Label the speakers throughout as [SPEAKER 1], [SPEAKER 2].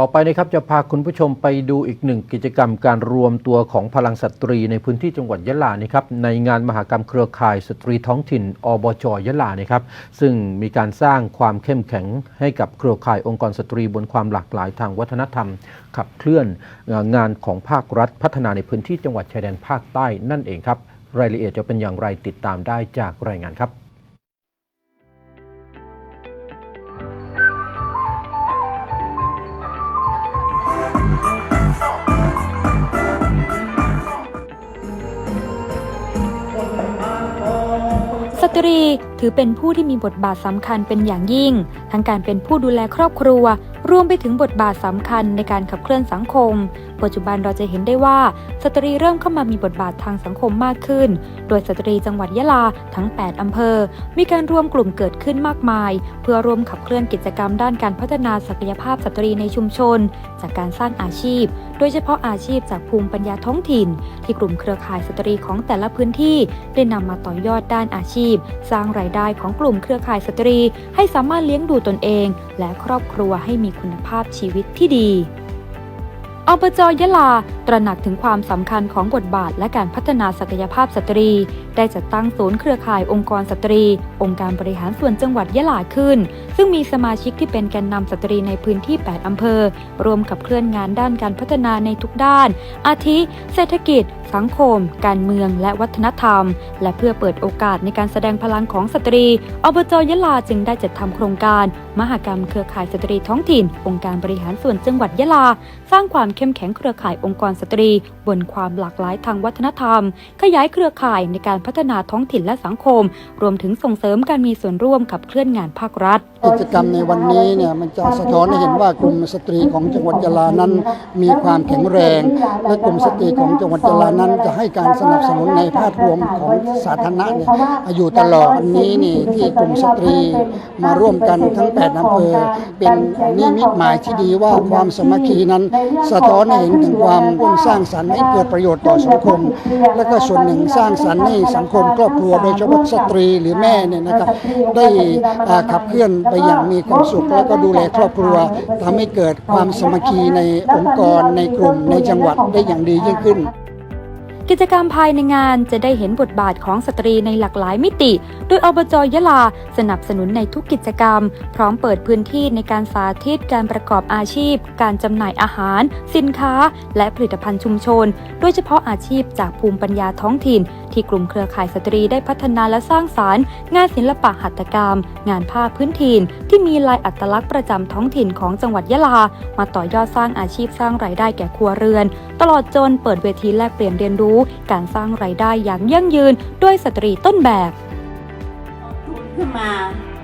[SPEAKER 1] ต่อไปนะครับจะพาคุณผู้ชมไปดูอีกหนึ่งกิจกรรมการรวมตัวของพลังสตรีในพื้นที่จังหวัดยะลานะครับในงานมหกรรมเครือข่ายสตรีท้องถิ่น อบจยะลานะครับซึ่งมีการสร้างความเข้มแข็งให้กับเครือข่ายองค์กรสตรีบนความหลากหลายทางวัฒนธรรม ขับเคลื่อนงานของภาครัฐพัฒนาในพื้นที่จังหวัดชายแดนภาคใต้นั่นเองครับรายละเอียดจะเป็นอย่างไรติดตามได้จากรายงานครับ
[SPEAKER 2] ตรี ถือเป็นผู้ที่มีบทบาทสำคัญเป็นอย่างยิ่ง ทั้งการเป็นผู้ดูแลครอบครัว รวมไปถึงบทบาทสำคัญในการขับเคลื่อนสังคม ปัจจุบันเราจะเห็นได้ว่าสตรีเริ่มเข้ามามีบทบาททางสังคมมากขึ้น โดยสตรีจังหวัดยะลาทั้ง 8 อำเภอ มีการรวมกลุ่มเกิดขึ้นมากมาย เพื่อร่วมขับเคลื่อนกิจกรรมด้านการพัฒนาศักยภาพสตรีในชุมชน จากการสร้างอาชีพ โดยเฉพาะอาชีพจากภูมิปัญญาท้องถิ่น ที่กลุ่มเครือข่ายสตรีของแต่ละพื้นที่ ได้นำมาต่อยอดด้านอาชีพ สร้างรายได้ของกลุ่มเครือข่ายสตรี ให้สามารถเลี้ยงดูตนเอง และครอบครัวให้มีคุณภาพชีวิตที่ดีอบจยะลา ตระหนักถึงความสำคัญของบทบาทและการพัฒนาศักยภาพสตรี ได้จัดตั้งศูนย์เครือข่ายองค์กรสตรี องค์การบริหารส่วนจังหวัดยะลาขึ้น ซึ่งมีสมาชิกที่เป็นแกนนำสตรีในพื้นที่ 8 อำเภอ รวมกับเคลื่อนงานด้านการพัฒนาในทุกด้าน อาทิ เศรษฐกิจ สังคม การเมืองและวัฒนธรรม และเพื่อเปิดโอกาสในการแสดงพลังของสตรี อบจยะลาจึงได้จัดทำโครงการ มหกรรมเครือข่ายสตรีท้องถิ่น องค์การบริหารส่วนจังหวัดยะลา สร้างความเข้มแข็งเครือข่ายองค์กรสตรี บนความหลากหลายทางวัฒนธรรม ขยายเครือข่ายในการพัฒนาท้องถิ่นและสังคม รวมถึงส่งเสริมการมีส่วนร่วมขับเคลื่อนงานภาครัฐ
[SPEAKER 3] กิจกรรมในวันนี้เนี่ยมันจะสะท้อนให้เห็นว่ากลุ่มสตรีของจังหวัดยะลานั้น มีความแข็งแรง และกลุ่มสตรีของจังหวัดยะลานั้นจะให้การสนับสนุนในภาพรวมของสาธารณะเนี่ยอยู่ตลอดวันนี้นี่ที่กลุ่มสตรีมาร่วมกันทั้ง 8อำเภอเป็นนิมิตหมายที่ดีว่าความสมัคคีนั้น สะท้อนให้เห็นถึงความร่วมสร้างสรรค์ให้เกิดประโยชน์ต่อสังคม และก็ส่วนหนึ่งสร้างสรรค์ให้สังคมครอบครัวโดยเฉพาะสตรีหรือแม่เนี่ยนะครับได้ขับเคลื่อนไปอย่างมีความสุข แล้วก็ดูแลครอบครัวทำให้เกิดความสมัคคีในองค์กรในกลุ่มในจังหวัดได้อย่างดียิ่งขึ้น
[SPEAKER 2] กิจกรรมภายในงานจะได้เห็นบทบาทของสตรีในหลากหลายมิติ โดยอบจยะลาสนับสนุนในทุกกิจกรรม พร้อมเปิดพื้นที่ในการสาธิตการประกอบอาชีพ การจำหน่ายอาหาร สินค้า และผลิตภัณฑ์ชุมชน โดยเฉพาะอาชีพจากภูมิปัญญาท้องถิ่น ที่กลุ่มเครือข่ายสตรีได้พัฒนาและสร้างสารรค์ งานศิลปะหัตถกรรม งานผ้าพื้นถิ่นที่มีลายอัตลักษณ์ประจำท้องถิ่นของจังหวัดยะลา มาต่อยอดสร้างอาชีพสร้างรายได้แก่ครัวเรือน ตลอดจนเปิดเวทีแลกเปลี่ยนเรียนรู้ การสร้างรายได้อย่างยั่งยืนด้วยสตรีต้นแบบ
[SPEAKER 4] ทุนขึ้นมา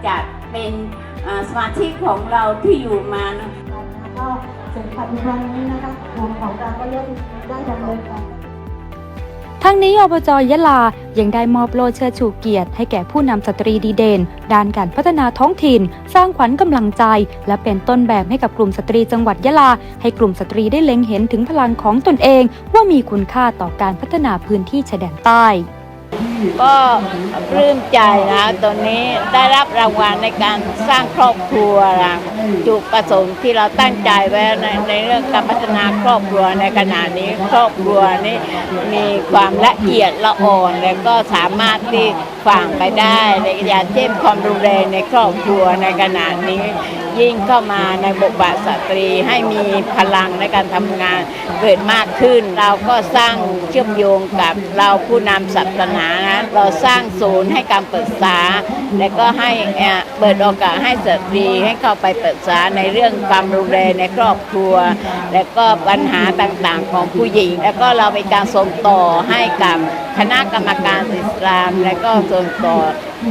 [SPEAKER 4] จัดเป็นอ่าสมาชิกของเราที่อยู่มานะ
[SPEAKER 5] ก็สำคัญครั้งนี้นะคะกลุ่มของเราก็เริ่มได้ดำเนินการ
[SPEAKER 2] ทั้งนี้อบจยะลายังได้มอบโล่เชิดชูเกียรติให้แก่ผู้นำสตรีดีเด่น ด้านการพัฒนาท้องถิ่น สร้างขวัญกำลังใจ และเป็นต้นแบบให้กับกลุ่มสตรีจังหวัดยะลา ให้กลุ่มสตรีได้เล็งเห็นถึงพลังของตนเอง ว่ามีคุณค่าต่อการพัฒนาพื้นที่ชายแดนใต้
[SPEAKER 4] ก็ปลื้มใจนะตอนนี้ได้รับรางวัลในการสร้างครอบครัวนะจุดประสงค์ที่เราตั้งใจไว้ในในเรื่องการพัฒนาครอบครัวในขณะนี้ครอบครัวนี้มีความละเอียดละอ่อน และก็สามารถที่ ฝ่างไปได้ในอย่างเช่นความรุนแรงในครอบครัวในขณะนี้ ยิ่งเข้ามาในบทบาทสตรีให้มีพลังในการทำงานเกิดมากขึ้น เราก็สร้างเชื่อมโยงกับเราผู้นำศาสนานะเราสร้างศูนย์ให้การปรึกษา และก็ให้เปิดโอกาสให้สตรีให้เข้าไปปรึกษาในเรื่องความรุนแรงในครอบครัว และก็ปัญหาต่างๆของผู้หญิง แล้วก็เราเป็นการส่งต่อให้กับคณะกรรมการอิสลาม และก็สงต่อ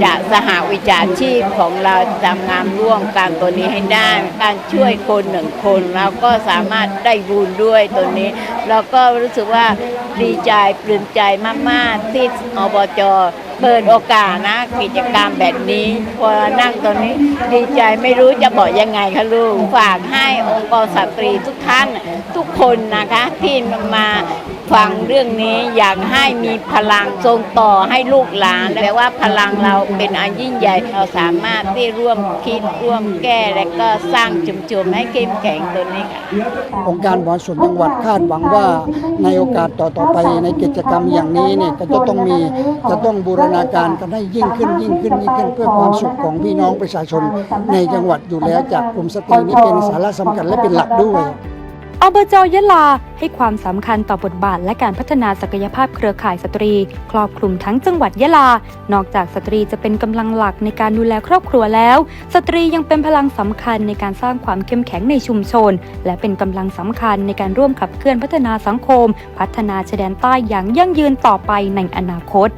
[SPEAKER 4] จากสหวิชาชีพของเราทำงานร่วมกันตัวนี้ให้ได้ การช่วยคนหนึ่งคนเราก็สามารถได้บุญด้วยตัวนี้ เราก็รู้สึกว่าดีใจปลื้มใจมากๆ ที่อบจเปิดโอกาสนะกิจกรรมแบบนี้พอนั่งตัวนี้ดีใจไม่รู้จะบอกยังไงคะลูกฝากให้องค์กรสตรีทุกท่านทุกคนนะคะที่มา ฟังเรื่องนี้อยากให้มีพลังส่งต่อให้ลูกหลานแปลว่าพลังเราเป็นอันยิ่งใหญ่เราสามารถที่ร่วมคิดร่วมแก้และก็สร้างชุมชนให้เข้มแข็งตัวนี้ค่ะ
[SPEAKER 3] องค์การบริหารส่วนจังหวัดคาดหวังว่าในโอกาสต่อๆไปในกิจกรรมอย่างนี้เนี่ยก็จะต้องมีจะต้องบูรณาการกันให้ยิ่งขึ้นยิ่งขึ้นยิ่งขึ้นเพื่อความสุขของพี่น้องประชาชนในจังหวัดอยู่แล้วจากกลุ่มสตรีนี่เป็นสาระสำคัญและเป็นหลักด้วย
[SPEAKER 2] อบจยะลา ให้ความสำคัญต่อบทบาทและการพัฒนาศักยภาพเครือข่ายสตรี ครอบคลุมทั้งจังหวัดยะลา นอกจากสตรีจะเป็นกำลังหลักในการดูแลครอบครัวแล้ว สตรียังเป็นพลังสำคัญในการสร้างความเข้มแข็งในชุมชน และเป็นกำลังสำคัญในการร่วมขับเคลื่อนพัฒนาสังคม พัฒนาชายแดนใต้อย่างยั่งยืนต่อไปในอนาคต